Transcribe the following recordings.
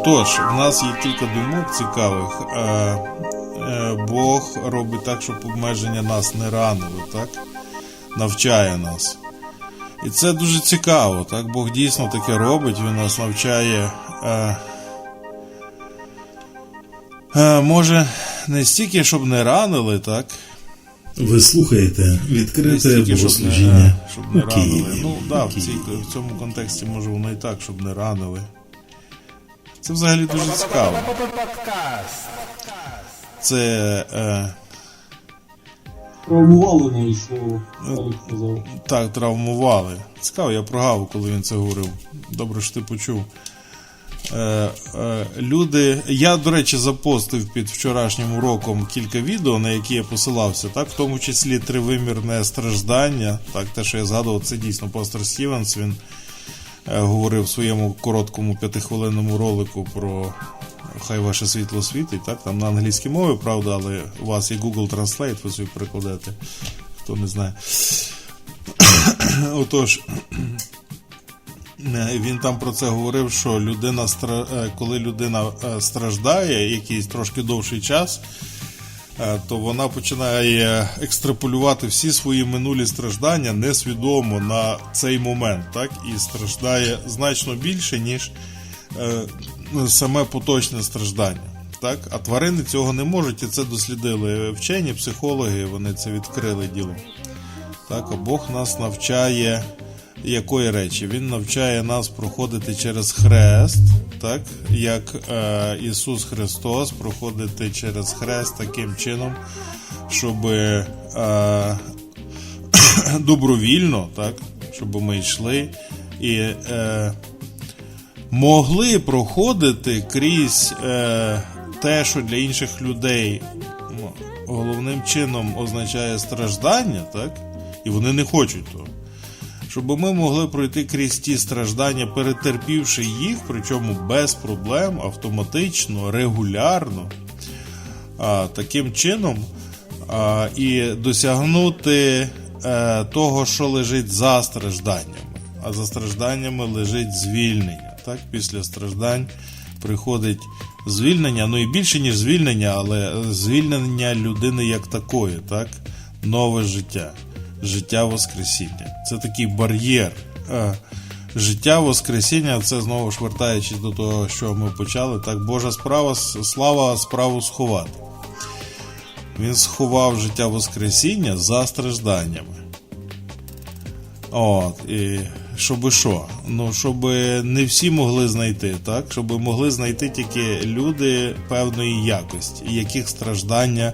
Отож, в нас є кілька думок цікавих. Е, е, Бог робить так, щоб обмеження нас не ранили, так? Навчає нас. І це дуже цікаво, так? Бог дійсно таке робить, він нас навчає. Е, може, не стільки, щоб не ранили, так? Ви слухаєте відкрите стільки, щоб не, щоб не ранили. Ну, да, в, цій, в цьому контексті може воно і так, щоб не ранили. Це взагалі дуже цікаво. Це. Е, Травмували навіть слово. Сказав. Так, травмували. Цікаво, я прогавив, коли він це говорив. Добре, що ти почув. Е, е, люди. Я, до речі, запостив під вчорашнім уроком кілька відео, на які я посилався, так, в тому числі тривимірне страждання. Так, те, що я згадував, це дійсно пастор Стівенс. Він говорив в своєму короткому п'ятихвилинному ролику про хай ваше світло світить, так, там на англійській мові, правда, але у вас є Google Translate, ви собі перекладете, хто не знає. Отож, е, він там про це говорив, що людина е, коли людина е, страждає якийсь трошки довший час, е, то вона починає екстраполювати всі свої минулі страждання несвідомо на цей момент, так? І страждає значно більше, ніж е, саме поточне страждання. Так? А тварини цього не можуть, і це дослідили вчені, психологи, вони це відкрили діло. Так, а Бог нас навчає якої речі? Він навчає нас проходити через хрест, так, як е, Ісус Христос проходити через хрест таким чином, щоб е, добровільно, так, щоб ми йшли і е, могли проходити крізь е, те, що для інших людей ну, головним чином означає страждання, так? І вони не хочуть того. Щоб ми могли пройти крізь ті страждання, перетерпівши їх, причому без проблем, автоматично, регулярно, а, таким чином а, і досягнути е, того, що лежить за стражданнями. А за стражданнями лежить звільнення. Так? Після страждань приходить звільнення, ну і більше, ніж звільнення, але звільнення людини як такої, так? нове життя, життя Воскресіння. Це такий бар'єр. Е, Життя Воскресіння, це знову ж вертаючись до того, що ми почали, так Божа справа, слава справу сховати. Він сховав життя Воскресіння за стражданнями. От, і щоб що? Ну, щоб не всі могли знайти, так? Щоб могли знайти тільки люди певної якості, яких страждання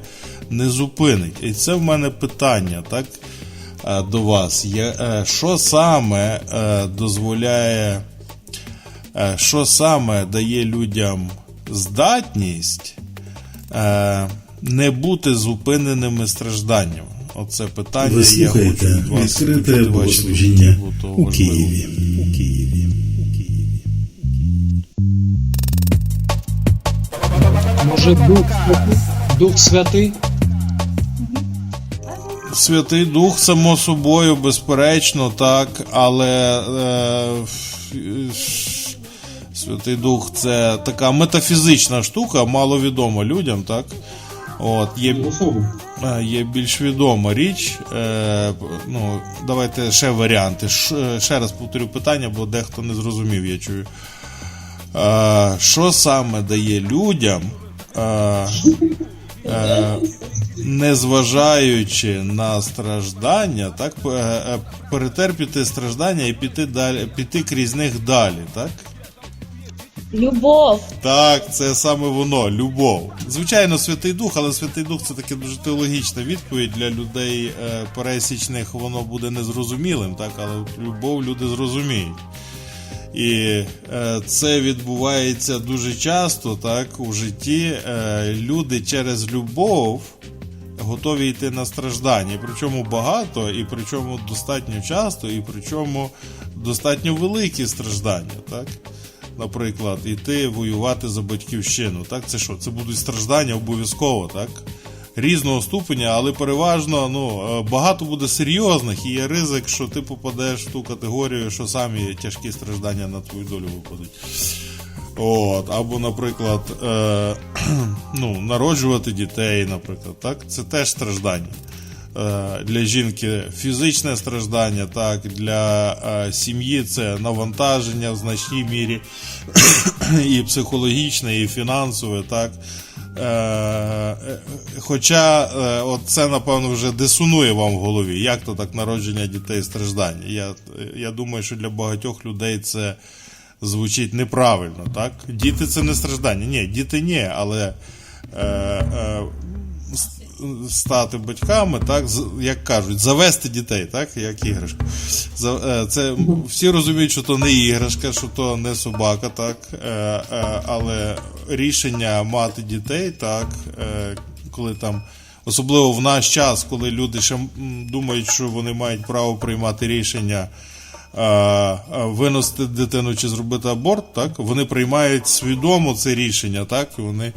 не зупинить. І це в мене питання, так? Е, До вас. Е, Що саме е, дозволяє, що саме дає людям здатність не бути зупиненими стражданням? Оце питання. Ви я хочу слухаєте від вас відкрите богослужіння. У Києві. У Києві. Може, Дух, Дух Святий? Святий Дух, само собою, безперечно, так, але е, Святий Дух це така метафізична штука, маловідома людям, так? От, є, е, є більш відома річ. Е, ну, давайте ще варіанти. Ш- ще раз повторю питання, бо дехто не зрозумів, я чую. Е, що саме дає людям, е, е, незважаючи на страждання, так, е, е, перетерпіти страждання і піти, далі, піти крізь них далі, так? Любов. Так, це саме воно, любов. Звичайно, Святий Дух, але Святий Дух це таке дуже теологічна відповідь для людей е, пересічних, воно буде незрозумілим, так, але любов люди зрозуміють. І е, це відбувається дуже часто, так, у житті. Е, люди через любов готові йти на страждання. Причому багато, і причому достатньо часто, і причому достатньо великі страждання, так? Наприклад, іти воювати за батьківщину. Так, це що? Це будуть страждання обов'язково, так? Різного ступеня, але переважно ну, е, багато буде серйозних і є ризик, що ти попадеш в ту категорію, що самі тяжкі страждання на твою долю випадуть. От, або, наприклад, е, ну, народжувати дітей, наприклад, так? Це теж страждання. Е, для жінки фізичне страждання, так, для е, сім'ї це навантаження в значній мірі, і психологічне, і фінансове, так. Е, е, хоча е, от це, напевно, вже дисонує вам в голові. Як то так народження дітей страждання? Я, я думаю, що для багатьох людей це звучить неправильно, так? Діти це не страждання. Ні, діти ні, але е, е, стати батьками, так, як кажуть, завести дітей, так, як іграшку. Е, Це всі розуміють, що то не іграшка, що то не собака, так, е, е, але рішення мати дітей, так, е, коли там. Особливо в наш час, коли люди ще думають, що вони мають право приймати рішення виносити дитину чи зробити аборт, так вони приймають свідомо це рішення, так і вони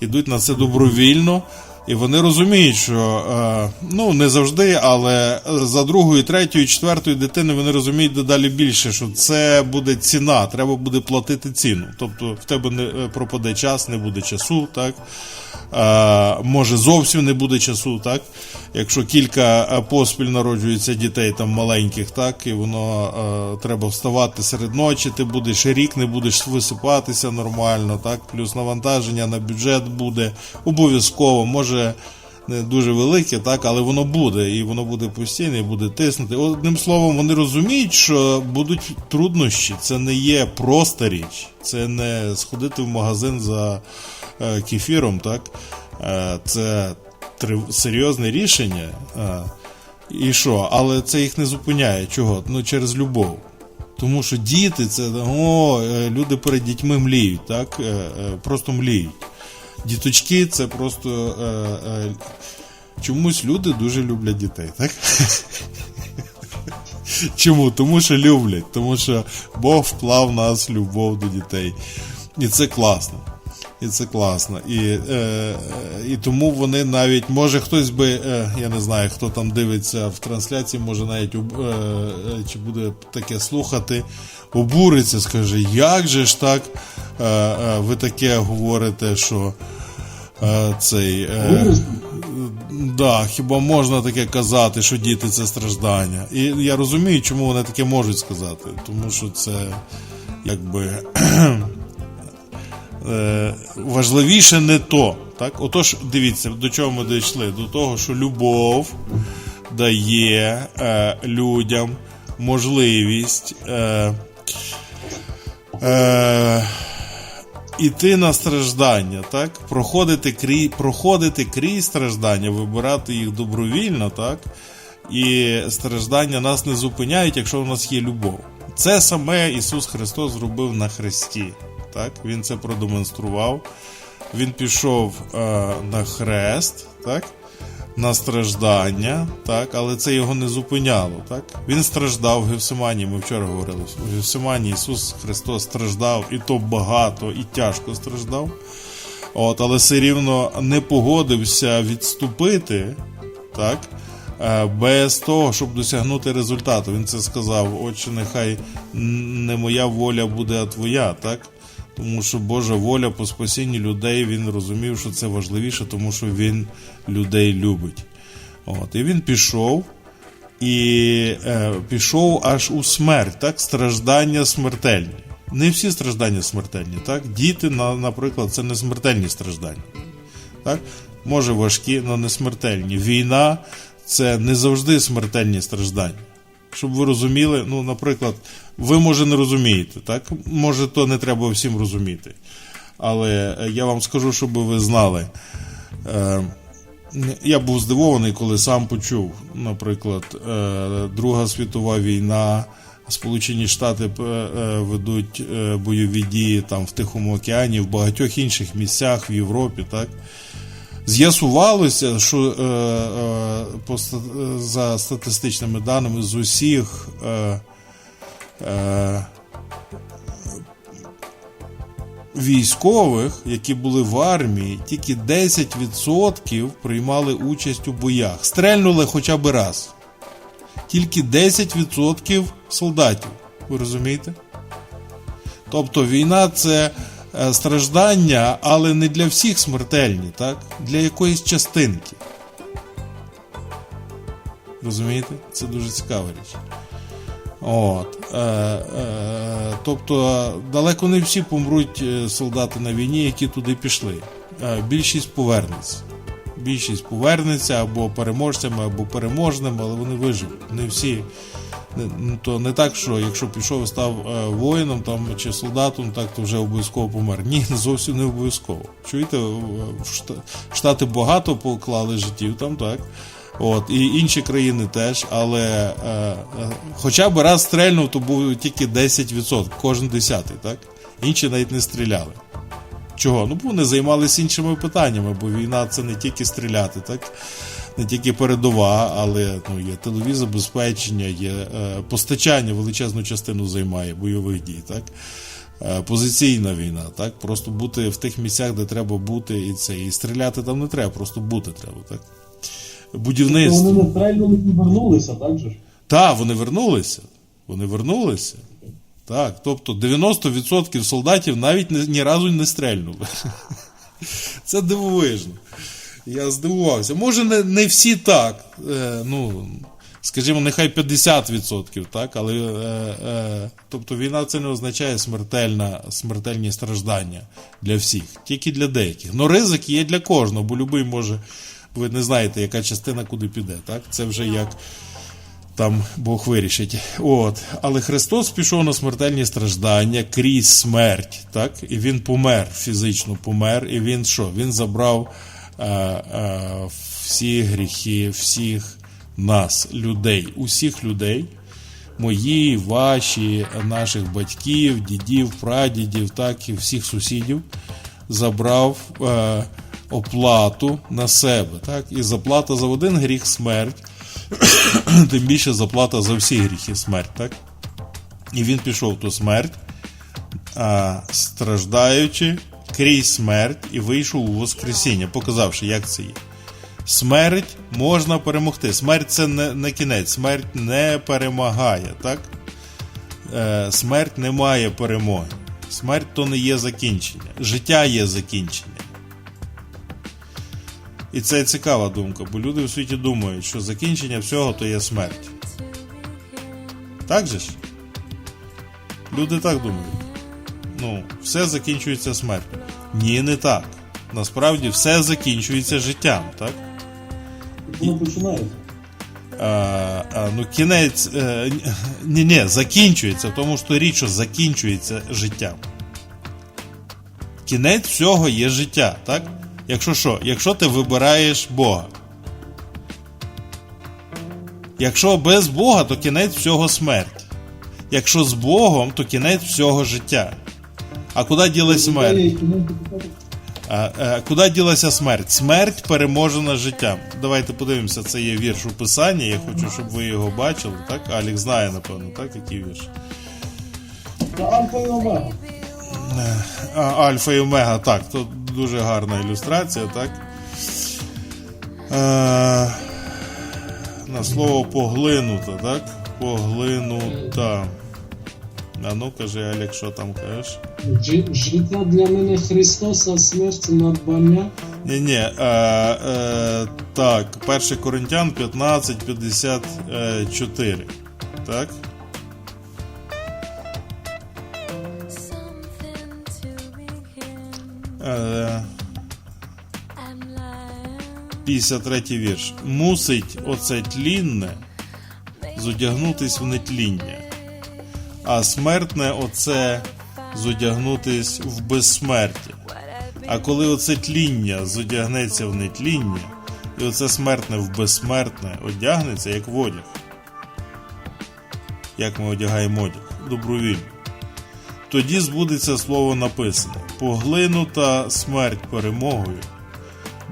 йдуть на це добровільно. І вони розуміють, що е, ну не завжди, але за другою, третьою, четвертою дитиною вони розуміють дедалі більше, що це буде ціна, треба буде платити ціну. Тобто в тебе не е, пропаде час, не буде часу, так може зовсім не буде часу, так? Якщо кілька е, поспіль народжується дітей там маленьких, так? І воно е, треба вставати серед ночі, ти будеш рік, не будеш висипатися нормально, так, плюс навантаження на бюджет буде обов'язково, може не дуже велике, так, але воно буде, і воно буде постійно, і буде тиснути. Одним словом, вони розуміють, що будуть труднощі. Це не є проста річ, це не сходити в магазин за е, кефіром, так. Е, це серйозне рішення. Е, і що? Але це їх не зупиняє. Чого? Ну через любов. Тому що діти це о, люди перед дітьми мліють, так? Просто мліють. Діточки це просто е, е, чомусь люди дуже люблять дітей, так? Чому? Тому що люблять, тому що Бог вклав в нас любов до дітей. І це класно. І це класно. І, е, е, і тому вони навіть, може хтось би, е, я не знаю, хто там дивиться в трансляції, може навіть е, е, чи буде таке слухати, обуриться, скаже, як же ж так е, е, ви таке говорите, що е, цей. Е, Да, хіба можна таке казати, що діти це страждання? І я розумію, чому вони таке можуть сказати. Тому що це якби важливіше не то. Так? Отож, дивіться, до чого ми дійшли? До того, що любов дає е, людям можливість. Е, е, іти на страждання, так? Проходити крізь, проходити крізь страждання, вибирати їх добровільно, так? І страждання нас не зупиняють, якщо у нас є любов. Це саме Ісус Христос зробив на хресті. Так? Він це продемонстрував. Він пішов е, на хрест, так? на страждання, так, але це його не зупиняло. Так? Він страждав в Гевсиманії, ми вчора говорили. В Гевсиманії Ісус Христос страждав, і то багато, і тяжко страждав. От, але все рівно не погодився відступити, так, е, без того, щоб досягнути результату. Він це сказав: Отче, нехай не моя воля буде, а твоя, так? Тому що Божа воля по спасінні людей він розумів, що це важливіше, тому що він людей любить. От, і він пішов і е, пішов аж у смерть, так? Страждання смертельні. Не всі страждання смертельні, так? Діти, на, наприклад, це не смертельні страждання. Так? Може важкі, але не смертельні. Війна це не завжди смертельні страждання. Щоб ви розуміли, ну, наприклад, ви може не розумієте, так? Може, то не треба всім розуміти. Але е, я вам скажу, щоб ви знали. Е, я був здивований, коли сам почув, наприклад, е, Друга світова війна, Сполучені Штати ведуть бойові дії там в Тихому океані, в багатьох інших місцях в Європі, так? З'ясувалося, що за статистичними даними з усіх військових, які були в армії, тільки 10% приймали участь у боях. Стрельнули хоча б раз. Тільки 10% солдатів. Ви розумієте? Тобто війна це е, страждання, але не для всіх смертельні, так? Для якоїсь частинки. Розумієте? Це дуже цікава річ. От, е, е, тобто далеко не всі помруть е, солдати на війні, які туди пішли. Е, більшість повернеться. Більшість повернеться або переможцями, або переможними, але вони виживуть. Не всі. Не, ну, то не так, що якщо пішов і став е, воїном там, чи солдатом, так то вже обов'язково помер. Ні, зовсім не обов'язково. Чуєте, в Штати багато поклали життів там, так. От, і інші країни теж, але е, е, хоча б раз стрельнув, то був тільки 10%, кожен десятий, так? Інші навіть не стріляли. Чого? Ну, бо вони займалися іншими питаннями, бо війна це не тільки стріляти, так? Не тільки передова, але ну, є тилові забезпечення, є е, постачання величезну частину займає бойових дій, так? Е, позиційна війна, так? Просто бути в тих місцях, де треба бути, і це. І стріляти там не треба, просто бути треба, так? Будівництво. Вони не стрельнули вернулися, так же ж? Так, вони вернулися. Вони вернулися. Так, тобто 90% солдатів навіть ні, ні разу не стрельнули. Це дивовижно. Я здивувався. Може, не, не всі так. Е, ну, скажімо, нехай 50%, так, але е, е, тобто війна це не означає смертельна, смертельні страждання для всіх, тільки для деяких. Ну, ризик є для кожного, бо любий може. Ви не знаєте, яка частина куди піде. Так? Це вже як там Бог вирішить. От. Але Христос пішов на смертельні страждання крізь смерть, так? І він помер, фізично помер. І він що? Він забрав е, е, всі гріхи, всіх нас, людей, усіх людей. Мої, ваші, наших батьків, дідів, прадідів, так і всіх сусідів забрав е, оплату на себе. Так? І заплата за один гріх смерть, тим більше заплата за всі гріхи смерть. Так? І він пішов ту смерть, а, страждаючи крізь смерть, і вийшов у Воскресіння, показавши, як це є. Смерть можна перемогти. Смерть це не, не кінець, смерть не перемагає, так? Е, смерть не має перемоги. Смерть то не є закінчення. Життя є закінчення. І це цікава думка, бо люди в світі думають, що закінчення всього то є смерть. Так же ж? Люди так думають. Ну, все закінчується смертю. Ні, не так. Насправді все закінчується життям, так? Починається. А, а, ну, кінець. Е, ні, ні, закінчується, тому що річ, що закінчується життям. Кінець всього є життя, так? Якщо що? Якщо ти вибираєш Бога. Якщо без Бога, то кінець всього смерть. Якщо з Богом, то кінець всього життя. А куди ділась смерть? А, а, куди ділася смерть? Смерть переможена життям. Давайте подивимося, це є вірш у писанні. Я хочу, щоб ви його бачили. Так? Алік знає, напевно, так, який вірш. Альфа і омега. Альфа і Омега, так, то дуже гарна ілюстрація, так. Е, на слово поглинута, так? Поглинута. А ну кажи, Алік, що там кажеш? Життя для мене Христос, а смерть надбання. Ні, ні, е, е, так, 1 Коринтян 15, 54. Так? 53 вірш. Мусить оце тлінне зодягнутись в нетління, а смертне оце зодягнутись в безсмертя. А коли оце тління зодягнеться в нетління, і оце смертне в безсмертне одягнеться, як в одяг. Як ми одягаємо одяг? Добровільно. Тоді збудеться слово написане: поглинута смерть перемогою.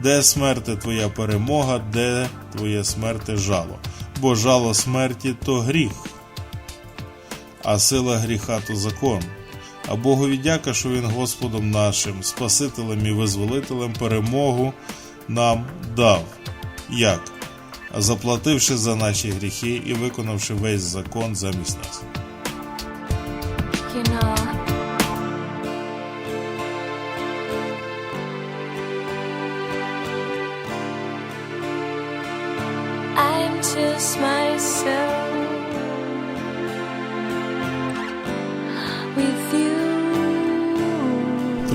Де смерти твоя перемога, де твоє смерти жало? Бо жало смерті то гріх, а сила гріха то закон. А Богові дяка, що Він Господом нашим, Спасителем і Визволителем перемогу нам дав. Як? Заплативши за наші гріхи і виконавши весь закон замість нас.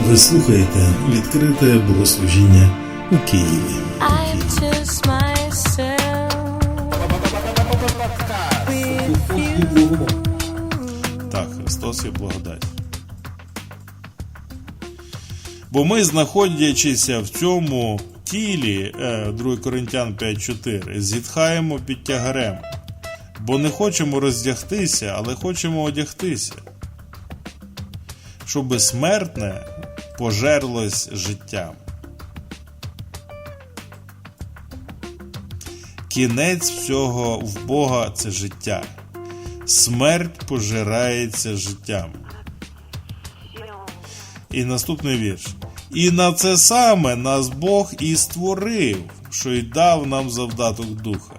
Ви слухаєте відкрите богослужіння у Києві. Так, Христос є благодать. Бо ми, знаходячися в цьому тілі, е, 2 Коринтян 5.4, зітхаємо під тягарем, бо не хочемо роздягтися, але хочемо одягтися, щоби смертне пожерлось життям. Кінець всього в Бога це життя. Смерть пожирається життям. І наступний вірш. І на це саме нас Бог і створив, що й дав нам завдаток духа.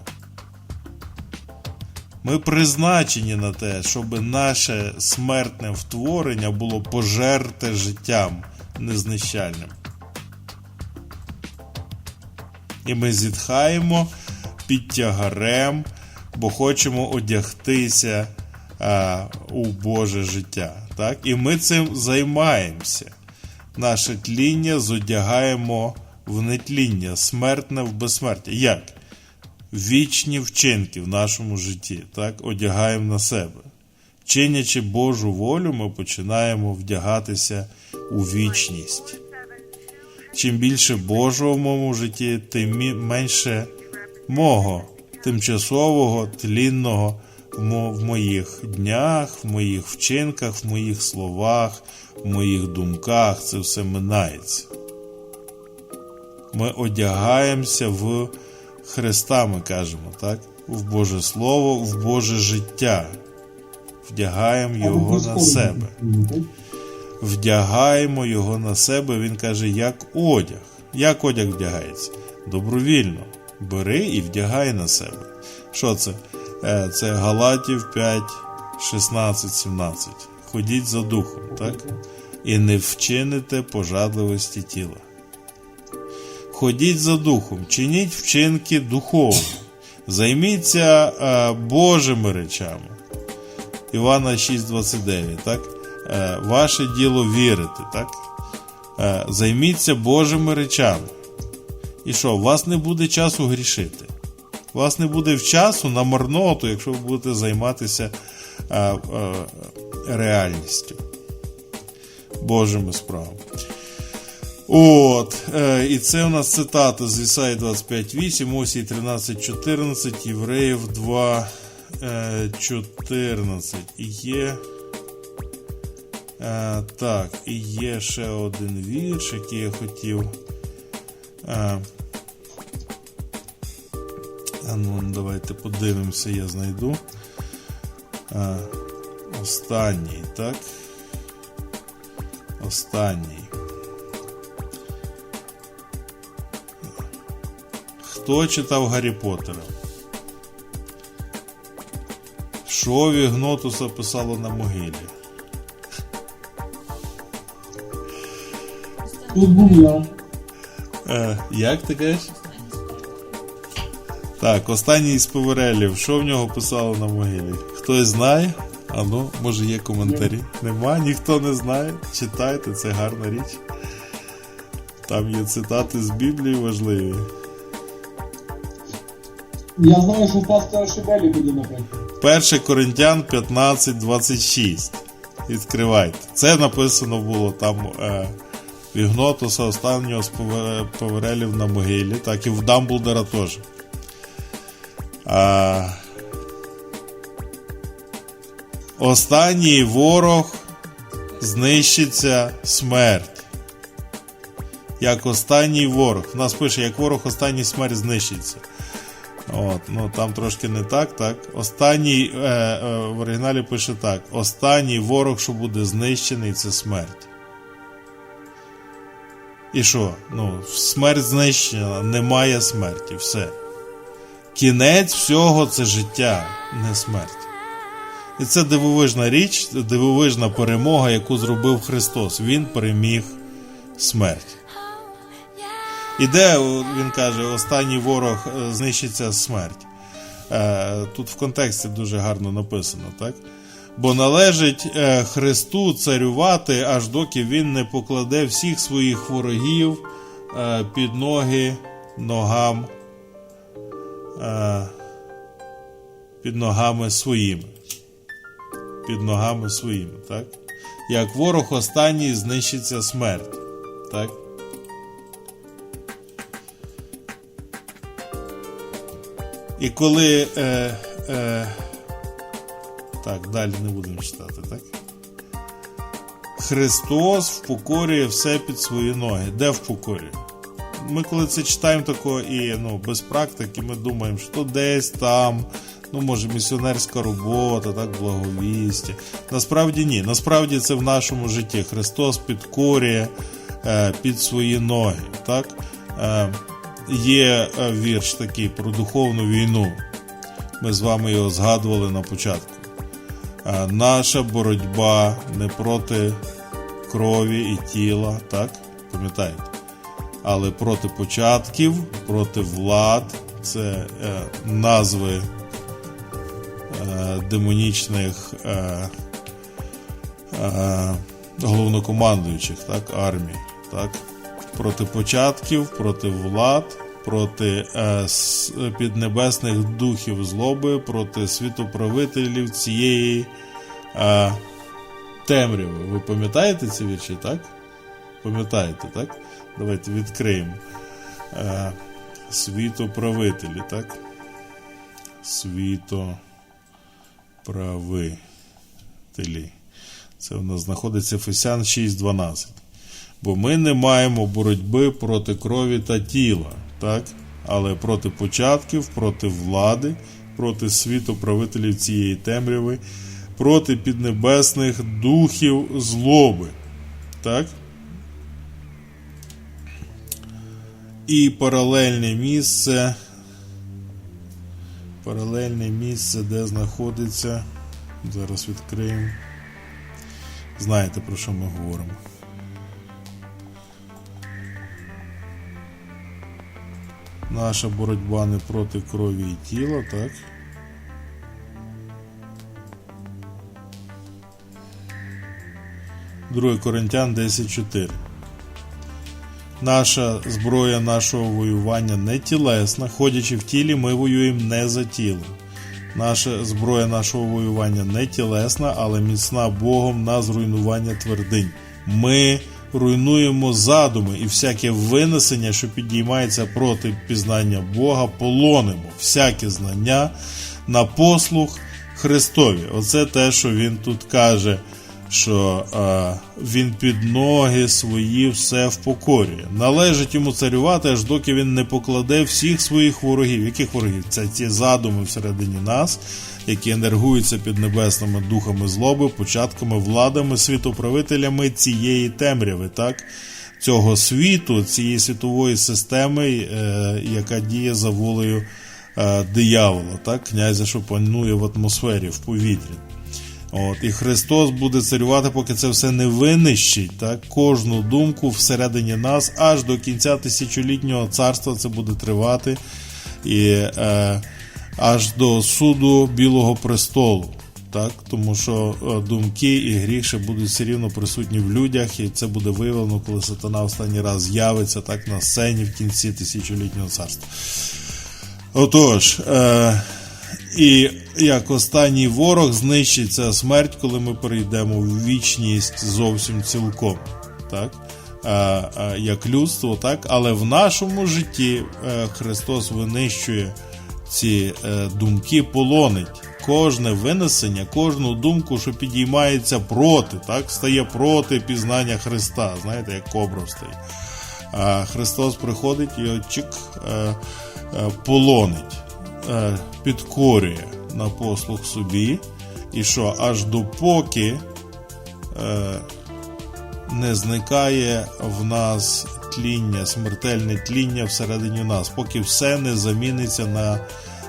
Ми призначені на те, щоб наше смертне втворення було пожерте життям незнищальним. І ми зітхаємо під тягарем, бо хочемо одягтися а, у Боже життя. Так? І ми цим займаємося. Наше тління зодягаємо в нетління, смертне в безсмертя. Як? Вічні вчинки в нашому житті, так? одягаємо на себе. Чинячи Божу волю, ми починаємо вдягатися у вічність. Чим більше Божого в моєму житті, тим менше мого тимчасового, тлінного в моїх днях, в моїх вчинках, в моїх словах, в моїх думках. Це все минається. Ми одягаємося в Христа, ми кажемо, так? В Боже Слово, в Боже життя. Вдягаємо його на себе вдягаємо його на себе. Він каже, як одяг. Як одяг вдягається? Добровільно. Бери і вдягай на себе. Що це? Е, Це Галатів 5, 16, 17. Ходіть за духом, так? І не вчините пожадливості тіла. Ходіть за духом, чиніть вчинки духовні. Займіться е, Божими речами. Івана 6,29, так? Е, Ваше діло вірити, так? Е, Займіться Божими речами. І що, у вас не буде часу грішити. У вас не буде часу на марноту, якщо ви будете займатися е, реальністю. Божими справами. От, і це у нас цитата з Ісаї 25.8, Осій 13.14, Євреїв 2.14. І є. Е, так, і є ще один вірш, який я хотів. Е, ну, давайте подивимося, я знайду. Е, останній, так? Останній. Хто читав Гаррі Поттера? Що Вігнотуса писало на могилі? Був. Е, як ти кажеш? Так, останній із Поверелів. Що в нього писало на могилі? Хтось знає? А ну, може є коментарі? Нема, ніхто не знає. Читайте, це гарна річ. Там є цитати з Біблії важливі. Я знаю, що пастора Шибелі буде наприклад. 1 Коринтян 15.26. Відкривайте. Це написано було там е, Вігнотуса останнього з Поверелів на могилі, так і в Дамблдора теж. А, останній ворог знищиться смерть. Як останній ворог. У нас пише, як ворог останній смерть знищиться. От, ну там трошки не так, так. Останній е, е, в оригіналі пише так: останній ворог, що буде знищений, це смерть. І що? Ну, смерть знищена, немає смерті, все. Кінець всього це життя, не смерть. І це дивовижна річ, дивовижна перемога, яку зробив Христос. Він переміг смерть. І де він каже, останній ворог е, знищиться смерть. Е, тут в контексті дуже гарно написано, так? Бо належить е, Христу царювати, аж доки він не покладе всіх своїх ворогів е, під ноги ногам. Е, під ногами своїми. Під ногами своїми, так? Як ворог останній знищиться смерть. Так? І коли. Е, е, так, далі не будемо читати, так? Христос впокорює все під свої ноги. Де впокорює? Ми коли це читаємо тако і ну, без практики, ми думаємо, що десь там, ну, може, місіонерська робота, так, благовістя. Насправді ні. Насправді це в нашому житті. Христос підкорює е, під свої ноги. Так? Е, є е, вірш такий про духовну війну. Ми з вами його згадували на початку. Наша боротьба не проти крові і тіла, так? Пам'ятаєте? Але проти початків, проти влад, це е, назви е, демонічних е, е, головнокомандуючих так, армій. Так? Проти початків, проти влад, проти е, піднебесних духів злоби, проти світоправителів цієї е, темряви. Ви пам'ятаєте ці вірші, так? Пам'ятаєте, так? Давайте відкриємо. Е, світоправителі, так? Світоправителі. Це в нас знаходиться Фесян 6.12. Бо ми не маємо боротьби проти крові та тіла, так? але проти початків, проти влади, проти світу правителів цієї темряви, проти піднебесних духів злоби. Так? І паралельне місце. Паралельне місце, де знаходиться. Зараз відкриємо. Знаєте, про що ми говоримо. Наша боротьба не проти крові і тіла, так? Друге Коринтян 10.4. Наша зброя нашого воювання не тілесна. Ходячи в тілі, ми воюємо не за тілом. Наша зброя нашого воювання не тілесна, але міцна Богом на зруйнування твердинь. Ми руйнуємо задуми і всяке винесення, що підіймається проти пізнання Бога, полонимо всяке знання на послуг Христові. Оце те, що він тут каже, що е, він під ноги свої все впокорює. Належить йому царювати, аж доки він не покладе всіх своїх ворогів. Яких ворогів? Це ті задуми всередині нас, які енергуються під небесними духами злоби, початками, владами, світоправителями цієї темряви, так? Цього світу, цієї світової системи, е, яка діє за волею е, диявола, так? князя, що панує в атмосфері, в повітрі. От, і Христос буде царювати, поки це все не винищить, так? кожну думку всередині нас, аж до кінця тисячолітнього царства це буде тривати, і е, аж до суду Білого престолу. Так? Тому що е, думки і гріх ще будуть все рівно присутні в людях, і це буде виявлено, коли сатана останній раз з'явиться так на сцені в кінці тисячолітнього царства. Отож, е, і як останній ворог знищиться смерть, коли ми перейдемо в вічність зовсім цілком. Так? А, а, як людство, так? але в нашому житті е, Христос винищує ці е, думки, полонить. Кожне винесення, кожну думку, що підіймається проти, так? стає проти пізнання Христа. Знаєте, як кобра стоїть. А Христос приходить і чик е, е, полонить, е, підкорює на послуг собі. І що аж допоки е, не зникає в нас тління, смертельне тління всередині нас, поки все не заміниться на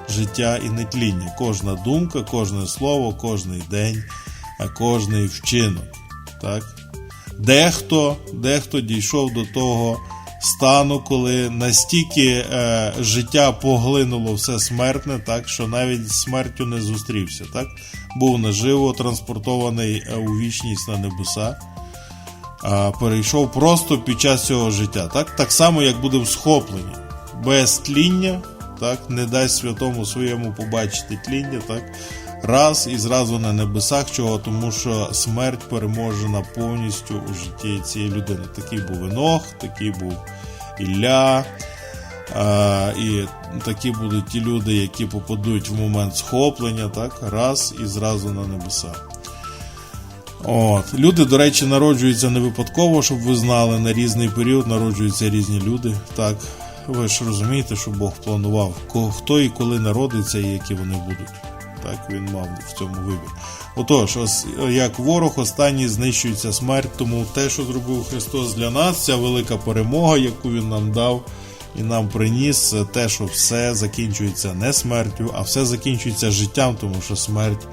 життя і нетління. Кожна думка, кожне слово, кожний день, кожний вчинок. Так? Дехто, дехто дійшов до того стану, коли настільки е, життя поглинуло все смертне, так що навіть з смертю не зустрівся. Так? Був наживо транспортований е, у вічність на небеса а, перейшов просто під час цього життя. Так, так само, як буде в схопленні. Без тління, так, не дасть святому своєму побачити тління, так, раз і зразу на небесах, чого, тому що смерть переможена повністю у житті цієї людини. Такий був Енох, такий був Ілля. А, і такі будуть ті люди, які попадуть в момент схоплення, так, раз і зразу на небеса. От. Люди, до речі, народжуються не випадково, щоб ви знали, на різний період народжуються різні люди. Так, ви ж розумієте, що Бог планував, хто і коли народиться, і які вони будуть. Так, він мав в цьому вибір. Отож, ось як ворог останній знищується смерть, тому те, що зробив Христос для нас, ця велика перемога, яку Він нам дав і нам приніс, це те, що все закінчується не смертю, а все закінчується життям, тому що смерть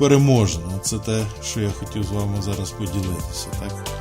переможена. Це те, що я хотів з вами зараз поділитися. Так?